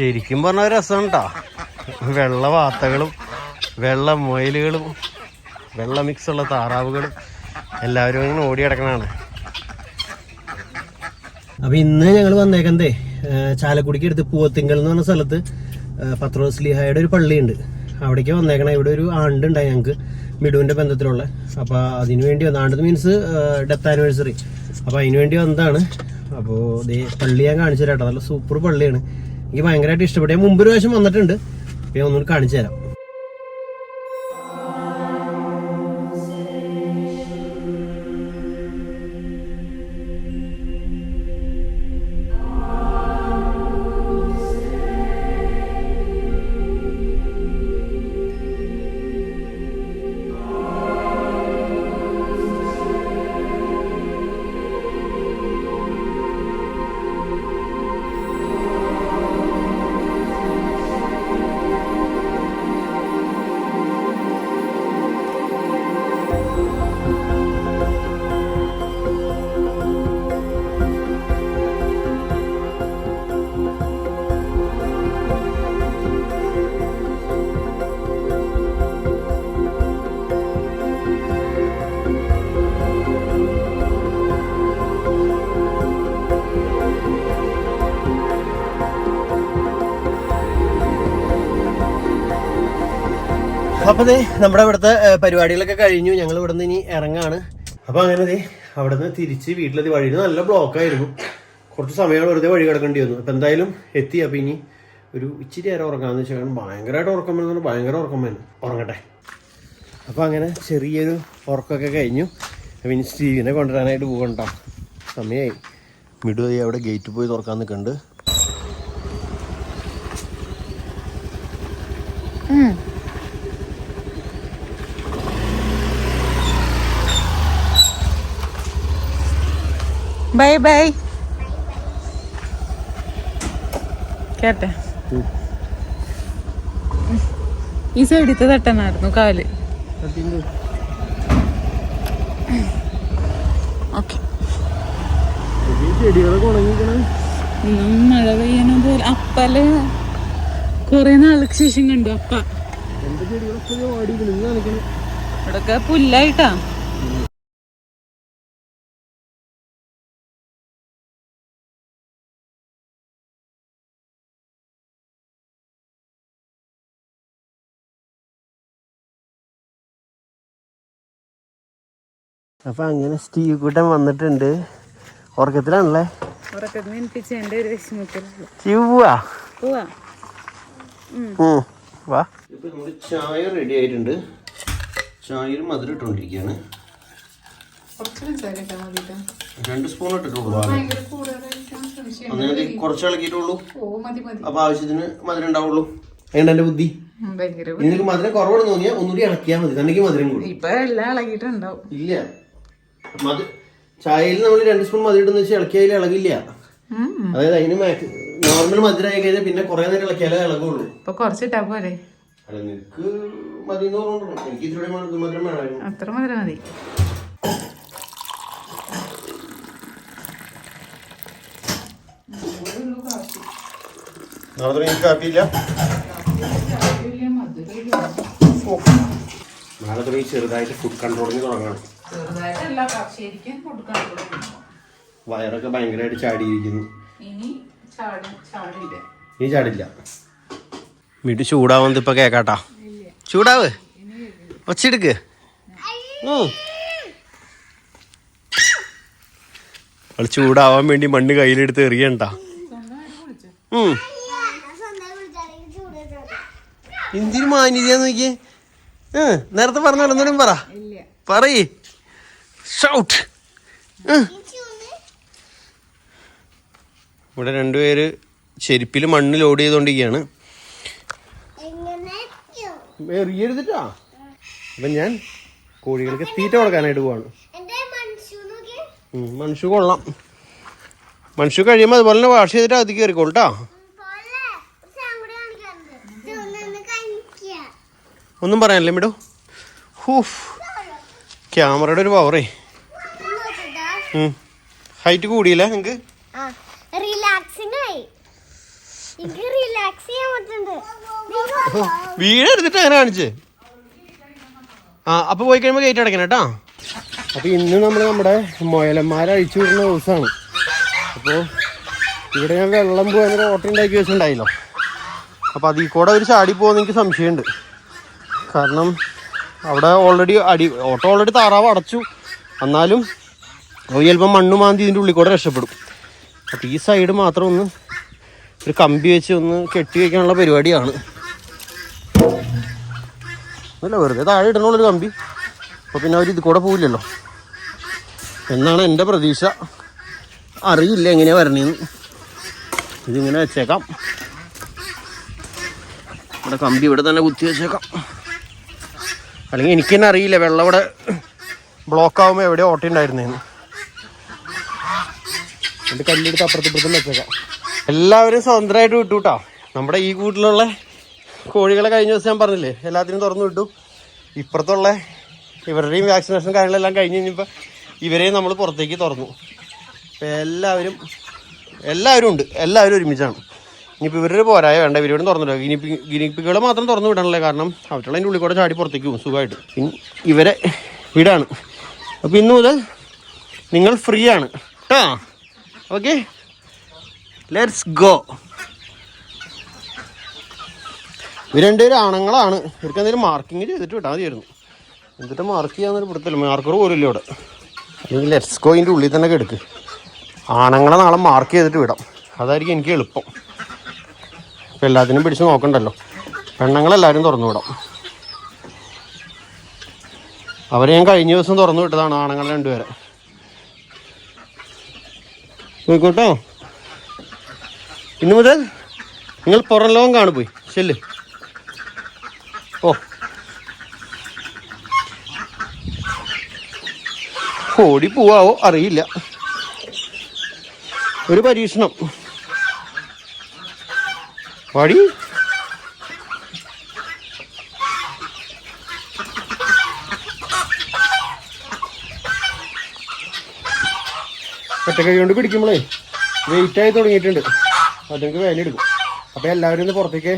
ശരിക്കും പറഞ്ഞ രസം കേട്ടോ വെള്ള വാത്തകളും വെള്ള മൊയിലുകളും വെള്ള മിക്സ് ഉള്ള താറാവുകളും എല്ലാവരും ഇങ്ങനെ ഓടി കിടക്കണാണ് അപ്പൊ ഇന്ന് ഞങ്ങൾ വന്നേക്കന്തേ? ചാലക്കുടിക്ക് അടുത്ത് പൂവത്തിങ്കൽ എന്ന് പറഞ്ഞ സ്ഥലത്ത് പത്രോസ് ലിഹായുടെ ഒരു പള്ളിയുണ്ട്. അവിടേക്ക് വന്നേക്കണം. ഇവിടെ ഒരു ആണ്ടുണ്ടായി ഞങ്ങൾക്ക് മിഡുവിന്റെ ബന്ധത്തിലുള്ള. അപ്പൊ അതിനു വേണ്ടി വന്ന ആണ്ട് മീൻസ് ഡെത്ത് ആനിവേഴ്സറി അപ്പൊ അതിനു വേണ്ടി വന്നതാണ്. അപ്പോൾ പള്ളി ഞാൻ കാണിച്ചു തരാട്ടോ നല്ല സൂപ്പർ പള്ളിയാണ്. എനിക്ക് ഭയങ്കരമായിട്ട് ഇഷ്ടപ്പെട്ടു. ഞാൻ മുമ്പ് ഒരു പ്രാവശ്യം വന്നിട്ടുണ്ട്. ഞാൻ ഒന്നുകൂടി കാണിച്ചു തരാം അപ്പൊ ദേ നമ്മുടെ ഇവിടുത്തെ പരിപാടികളൊക്കെ കഴിഞ്ഞു. ഞങ്ങൾ ഇവിടെ നിന്ന് ഇനി ഇറങ്ങാണ്. അപ്പൊ അങ്ങനെ ദേ അവിടെ നിന്ന് തിരിച്ച് വീട്ടിലെത്തി. വഴിയിൽ നല്ല ബ്ലോക്ക് ആയിരുന്നു കുറച്ച് സമയം വെറുതെ വഴി കിടക്കേണ്ടി വന്നു. അപ്പൊ എന്തായാലും എത്തി. അപ്പൊ ഇനി ഒരു ഇച്ചിരി നേരം ഉറക്കാന്ന് വെച്ചാൽ ഭയങ്കരമായിട്ട് ഉറക്കം വരുന്നു ഭയങ്കര ഉറക്കം വരുന്നു. ഉറങ്ങട്ടെ. അപ്പൊ അങ്ങനെ ചെറിയൊരു ഉറക്കമൊക്കെ കഴിഞ്ഞു. ഇനി സ്റ്റീവിനെ കൊണ്ടുവരാനായിട്ട് പോകണ്ട സമയമായി മിഡുവായി അവിടെ ഗേറ്റ് പോയി തുറക്കാൻ നിൽക്കുന്നുണ്ട്. ബൈ ബൈ കേട്ടെ? ഈ സൈഡിത്തെ തട്ടനായിരുന്നു കാൽ. ഓക്കെ മഴ പെയ്യണ പോലെ. അപ്പൽ കൊറേ നാൾക്ക് ശേഷം കണ്ടു അപ്പ. എന്റെ ചെടികളൊക്കെ വാടി നിങ്ങൾ കാണിക്കണം. ഇവിടൊക്കെ പുല്ലായിട്ടാ. അപ്പൊ അങ്ങനെ സ്റ്റീവ് കൂട്ടൻ വന്നിട്ടുണ്ട്. ഉറക്കത്തിലാണല്ലേ? വാ. ഇപ്പൊ നമ്മുടെ ചായ റെഡി ആയിട്ടുണ്ട്. ചായയിൽ മധുരം ഇട്ടുകൊണ്ടിരിക്കുകയാണ്. രണ്ട് സ്പൂൺ ഇട്ടിട്ടുള്ളൂ അങ്ങനെ കുറച്ച് ഇളക്കിയിട്ടുള്ളൂ ഓ മതി മതി. അപ്പൊ ആവശ്യത്തിന് മധുരം ഉണ്ടാവുള്ളൂ. വേണ്ട എന്റെ ബുദ്ധി. നിനക്ക് മധുരം കുറവാണെന്ന് തോന്നിയാൽ ഒന്നുകൂടി ഇളക്കിയാൽ മതി. തന്നെ മധുരം കൂടി. ഇപ്പൊ എല്ലാം ഇളകിയിട്ടുണ്ടാവും. ഇല്ല. മധു ചായയിൽ നമ്മൾ രണ്ട് സ്പൂൺ മധുരം ഇടുന്ന വെച്ചാൽ ഇളക്കിയാൽ ഇളകില്ല. അതായത് അതിന് നോർമൽ മധുരമായി കഴിഞ്ഞാൽ പിന്നെ കുറെ നേരം ഇളക്കിയാലേ ഇളകുള്ളൂ. ഇപ്പൊ കുറച്ചിട്ടാ പോരെ? അല്ല നിനക്ക് മതി എനിക്ക് ഇത്തിരി മധുരം മധുരം വേണമായിരുന്നു. അത്ര മധുരം മതി. നാളെ തുടങ്ങി കാപ്പിയില്ല? നാളെ തുടങ്ങി ചെറുതായിട്ട് ഫുഡ് കൺട്രോളിങ് തുടങ്ങണം. ചെറുതായിട്ടല്ല ശരിക്കും വയറൊക്കെ ഭയങ്കരമായിട്ട് ചാടിയിരിക്കുന്നു. ഇനി ചാടി ചാടില്ല. നീ ചാടില്ല. വീട്ടിൽ ചൂടാവുന്നത് ഇപ്പൊ കേക്കാട്ടാ. ചൂടാവ്. ഒച്ചെടുക്ക്. അവൾ ചൂടാവാൻ വേണ്ടി മണ്ണ് കയ്യിലെടുത്ത് എറിയണ്ട. ഉം. എന്തിനു മാന്യതയാന്ന് നോക്കിയേ? ഏ, നേരത്തെ പറഞ്ഞു ഒന്നും പറ. പറയ്. ഷൗട്ട് ഇവിടെ രണ്ടുപേര് ചെരുപ്പിൽ മണ്ണ് ലോഡ് ചെയ്തോണ്ടിരിക്കുകയാണ് എറിയരുതിട്ടാ. അപ്പൊ ഞാൻ കോഴികൾക്ക് തീറ്റ കൊടുക്കാനായിട്ട് പോവാണ്. മനുഷ്യ കൊള്ളാം. മനുഷ്യ കഴിയുമ്പോൾ അതുപോലെ തന്നെ വാഷ് ചെയ്തിട്ട് അകത്തേക്ക് കയറിക്കോളട്ടാ ഒന്നും പറയാനല്ലേ മിടോ? ഹൂഫ്. ക്യാമറയുടെ ഒരു പവറേ ഹൈറ്റ് കൂടിയില്ല നിങ്ങക്ക്? വീട് എടുത്തിട്ട് അങ്ങനെ കാണിച്ചേ. ആ അപ്പൊ പോയി കഴിയുമ്പോ ഗേറ്റ് അടക്കണം കേട്ടോ. അപ്പൊ ഇന്ന് നമ്മൾ നമ്മുടെ മുയലന്മാരെ അഴിച്ചു വിടുന്ന ദിവസമാണ് അപ്പോ ഇവിടെ ഞാൻ വെള്ളം പോയി അങ്ങനെ ഓട്ടം ഉണ്ടാക്കി വെച്ചിട്ടുണ്ടായില്ലോ അപ്പൊ അതിൽ കൂടെ ഒരു ചാടി പോകുന്ന എനിക്ക് സംശയമുണ്ട്. കാരണം അവിടെ ഓൾറെഡി അടി ഓട്ടോ ഓൾറെഡി താറാവ് അടച്ചു. എന്നാലും ചിലപ്പോൾ മണ്ണ് മാന്തി ഇതിന്റെ ഉള്ളിൽ കൂടെ രക്ഷപ്പെടും. അപ്പം ഈ സൈഡ് മാത്രം ഒന്ന് ഒരു കമ്പി വെച്ച് ഒന്ന് കെട്ടി വയ്ക്കാനുള്ള പരിപാടിയാണ്. അല്ല വെറുതെ താഴെ ഇടണുള്ളൊരു കമ്പി. അപ്പോൾ പിന്നെ അവർ ഇത് കൂടെ പോവില്ലല്ലോ. എന്നാണ് എന്റെ പ്രതീക്ഷ. അറിയില്ല എങ്ങനെയാ വരണേന്ന്. ഇതിങ്ങനെ വെച്ചേക്കാം. ഇവിടെ കമ്പി ഇവിടെ തന്നെ കുത്തി വെച്ചേക്കാം. അല്ലെങ്കിൽ എനിക്ക് തന്നെ അറിയില്ല വെള്ളം ഇവിടെ ബ്ലോക്ക് ആകുമ്പോൾ എവിടെ ഓട്ടം ഉണ്ടായിരുന്നേന്ന് എന്റെ കല്ലെടുത്ത് അപ്പുറത്തിപ്പുറത്തും വെച്ചേക്കാം. എല്ലാവരും സ്വതന്ത്രമായിട്ട് വിട്ടു കേട്ടോ നമ്മുടെ ഈ കൂട്ടിലുള്ള കോഴികളെ കഴിഞ്ഞ ദിവസം ഞാൻ പറഞ്ഞില്ലേ എല്ലാത്തിനും തുറന്നു വിട്ടു. ഇപ്പുറത്തുള്ള ഇവരുടെയും വാക്സിനേഷൻ കാര്യങ്ങളെല്ലാം കഴിഞ്ഞ് കഴിഞ്ഞപ്പോൾ ഇവരെയും നമ്മൾ പുറത്തേക്ക് തുറന്നു. എല്ലാവരും എല്ലാവരും ഉണ്ട് എല്ലാവരും ഒരുമിച്ചാണ്. ഇനിയിപ്പോൾ ഇവരുടെ പോരായ വേണ്ട ഇവരോട് തുറന്നില്ല ഗിനിപ്പി ഗിനിപ്പികൾ മാത്രം തുറന്നു വിടണല്ലേ കാരണം അവരുടെ അതിന്റെ ഉള്ളിൽ കൂടെ ചാടി പുറത്തേക്ക് പോകും സുഖമായിട്ട്. ഇവരെ വിടാണ്. അപ്പോൾ ഇന്ന് മുതൽ നിങ്ങൾ ഫ്രീ ആണ്. കേട്ടോ ഓക്കെ? ലെറ്റ്സ് ഗോ ഇവർ രണ്ടുപേരും ആണുങ്ങളാണ്. ഇവർക്ക് എന്തെങ്കിലും മാർക്കിങ് ചെയ്തിട്ട് വിട്ടാൽ മതിയായിരുന്നു. എന്നിട്ട് മാർക്ക് ചെയ്യാന്നൊരു പിടുത്തല്ല മാർക്കർ പോലും ഇല്ല ഇവിടെ. അല്ലെങ്കിൽ ലെറ്റ്സ് ഗോയിന്റെ ഉള്ളിൽ തന്നെ എടുക്ക് ആണുങ്ങളെ നാളെ മാർക്ക് ചെയ്തിട്ട് വിടാം. അതായിരിക്കും എനിക്ക് എളുപ്പം. ഇപ്പം എല്ലാത്തിനും പിടിച്ച് നോക്കണ്ടല്ലോ. പെണ്ണുങ്ങളെല്ലാവരും തുറന്നു വിടാം അവരെ ഞാൻ കഴിഞ്ഞ ദിവസം തുറന്നു വിട്ടതാണ് ആണുങ്ങൾ രണ്ടുപേരെ. പോയിക്കോട്ടോ ഇന്നു മുതൽ നിങ്ങൾ പുറം ലോകം കാണു പോയി. ഓടി പോവാവോ? അറിയില്ല. ഒരു പരീക്ഷണം. വാടി ഒറ്റ കൈ കൊണ്ട് പിടിക്കുമ്പോഴേ വെയിറ്റ് ആയി തുടങ്ങിയിട്ടുണ്ട്. അതിനൊക്കെ വേല എടുക്കും. അപ്പോൾ എല്ലാവരും ഒന്ന് പുറത്തേക്ക്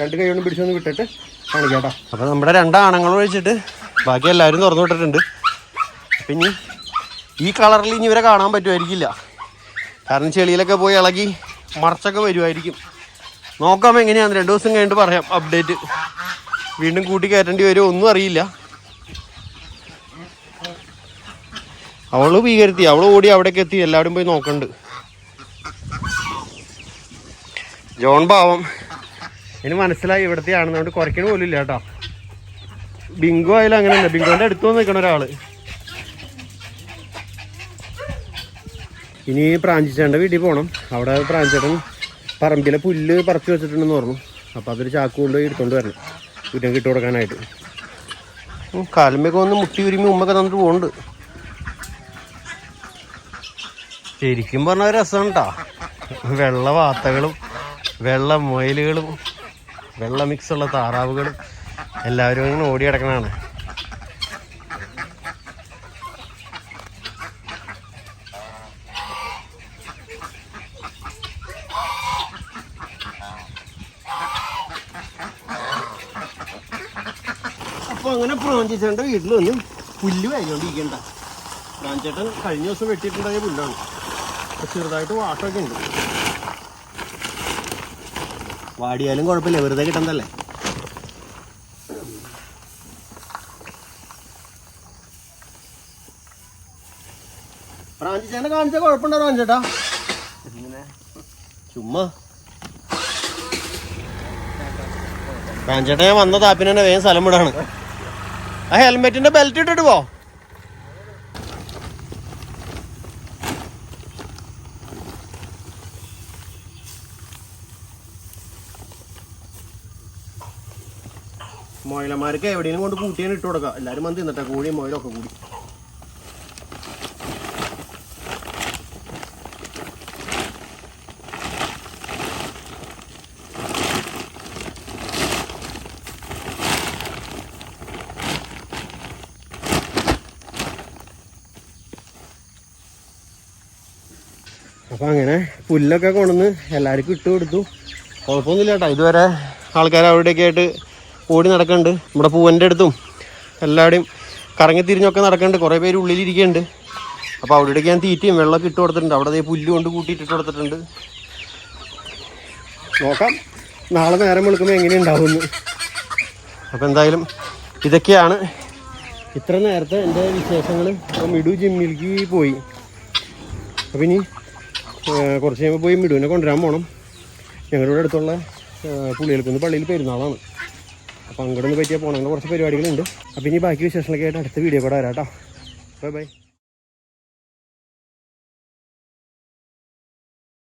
രണ്ട് കൈ കൊണ്ട് പിടിച്ചൊന്ന് വിട്ടിട്ട് കാണിക്കാട്ടോ. അപ്പോൾ നമ്മുടെ രണ്ടാണങ്ങൾ ഒഴിച്ചിട്ട് ബാക്കി എല്ലാവരും തുറന്നു വിട്ടിട്ടുണ്ട്. പിന്നെ ഈ കളറിൽ ഇനി ഇവരെ കാണാൻ പറ്റുമായിരിക്കില്ല. കാരണം ചെളിയിലൊക്കെ പോയി ഇളകി മറച്ചൊക്കെ വരുമായിരിക്കും. നോക്കാം എങ്ങനെയാന്ന് രണ്ട് ദിവസം കഴിഞ്ഞിട്ട് പറയാം അപ്ഡേറ്റ് വീണ്ടും കൂട്ടി കയറ്റേണ്ടി വരുമോ ഒന്നും അറിയില്ല. അവൾ ഭീകരത്തി അവൾ ഓടി അവിടേക്ക് എത്തി എല്ലാവരും പോയി നോക്കണ്ട്. ജോൺ പാവം. ഇനി മനസ്സിലായി ഇവിടത്തെ ആണെന്നുകൊണ്ട് കുറയ്ക്കണ പോലും ഇല്ല കേട്ടോ. ബിങ്കോ ആയാലും അങ്ങനെ അല്ല ബിങ്കോന്റെ അടുത്ത് വന്ന് നിൽക്കണ ഒരാൾ. ഇനി പ്രാഞ്ചിച്ചേട്ടന്റെ വീട്ടിൽ പോകണം അവിടെ പ്രാഞ്ചേട്ടൻ പറമ്പിലെ പുല്ല് പറിച്ചു വെച്ചിട്ടുണ്ടെന്ന് പറഞ്ഞു. അപ്പോൾ അതൊരു ചാക്ക് കൊണ്ടുപോയി എടുത്തോണ്ട് വരണം. കുറ്റം കിട്ടു കൊടുക്കാനായിട്ട്. കാലുമ്പൊക്കെ ഒന്ന് മുട്ടി ഉരുമി ഉമ്മൊക്കെ തന്നിട്ട് പോകുന്നുണ്ട് ശരിക്കും പറഞ്ഞ രസമാണ് കേട്ടോ വെള്ള വാത്തകളും വെള്ള മൊയിലുകളും വെള്ള മിക്സുള്ള താറാവുകളും എല്ലാവരും ഇങ്ങനെ ഓടി കിടക്കണതാണ് അങ്ങനെ പ്രാഞ്ചേട്ടന്റെ വീട്ടിൽ വന്ന് പുല്ല് വേഗോണ്ടിരിക്കണ്ട. പ്രാഞ്ചേട്ടൻ കഴിഞ്ഞ ദിവസം വെട്ടിയിട്ടുണ്ടായ പുല്ലാണ്. ചെറുതായിട്ട് വാട്ടൊക്കെ ഉണ്ട്. വാടിയാലും കുഴപ്പമില്ല വെറുതെ കിട്ടണ്ടല്ലേ? പ്രാഞ്ചേട്ടനെ കാണിച്ച കുഴപ്പമുണ്ടോ പ്രാഞ്ചേട്ടാ ചുമ്മാ. പ്രാഞ്ചേട്ടൻ ഞാൻ വന്ന താപ്പിനെ വേഗം സ്ഥലം വിടാണ്. ആ ഹെൽമെറ്റിന്റെ ബെൽറ്റ് ഇട്ടിട്ട് പോ. മൊയിലന്മാർക്ക് എവിടെയെങ്കിലും കൊണ്ട് കൂട്ടിയാണ് ഇട്ട് കൊടുക്കുക. എല്ലാവരും വന്ന് തിന്നട്ടെ കോഴിയും മൊയിലൊക്കെ കൂടി. അപ്പം അങ്ങനെ പുല്ലൊക്കെ കൊണ്ടുവന്ന് എല്ലാവർക്കും ഇട്ട് കൊടുത്തു. കുഴപ്പമൊന്നുമില്ല കേട്ടോ ഇതുവരെ ആൾക്കാർ അവിടെയൊക്കെ ആയിട്ട് ഓടി നടക്കുന്നുണ്ട് നമ്മുടെ പൂവന്റെ അടുത്തും എല്ലാവരുടെയും കറങ്ങി തിരിഞ്ഞൊക്കെ നടക്കുന്നുണ്ട് കുറേ പേര് ഉള്ളിലിരിക്കുന്നുണ്ട് അപ്പോൾ അവിടെയൊക്കെ ഞാൻ തീറ്റയും വെള്ളമൊക്കെ ഇട്ട് കൊടുത്തിട്ടുണ്ട്. അവിടെ പുല്ല് കൊണ്ട് കൂട്ടിയിട്ട് ഇട്ട് കൊടുത്തിട്ടുണ്ട്. നോക്കാം. നാളെ നേരം വെളുക്കുമ്പോൾ എങ്ങനെ ഉണ്ടാവുമെന്ന്. അപ്പോൾ എന്തായാലും ഇതൊക്കെയാണ് ഇത്ര നേരത്തെ എന്റെ വിശേഷങ്ങൾ അപ്പോൾ ഇടു ജിമ്മിലേക്ക് പോയി. അപ്പം ഇനി കുറച്ച് കഴിയുമ്പോൾ പോയി മിടുവിനെ കൊണ്ടുവരാൻ പോകണം ഞങ്ങളുടെ ഇവിടെ അടുത്തുള്ള ഏഹ്, പുളിയൽക്കുന്ന് പള്ളിയിൽ പെരുന്നാളാണ്. അപ്പോൾ അങ്ങോട്ടൊന്ന് പറ്റിയാൽ പോകണം കുറച്ച് പരിപാടികളുണ്ട്. അപ്പോൾ ഇനി ബാക്കി വിശേഷങ്ങളൊക്കെ ആയിട്ട് അടുത്ത വീഡിയോ കൂടെ വരാം കേട്ടോ. Bye bye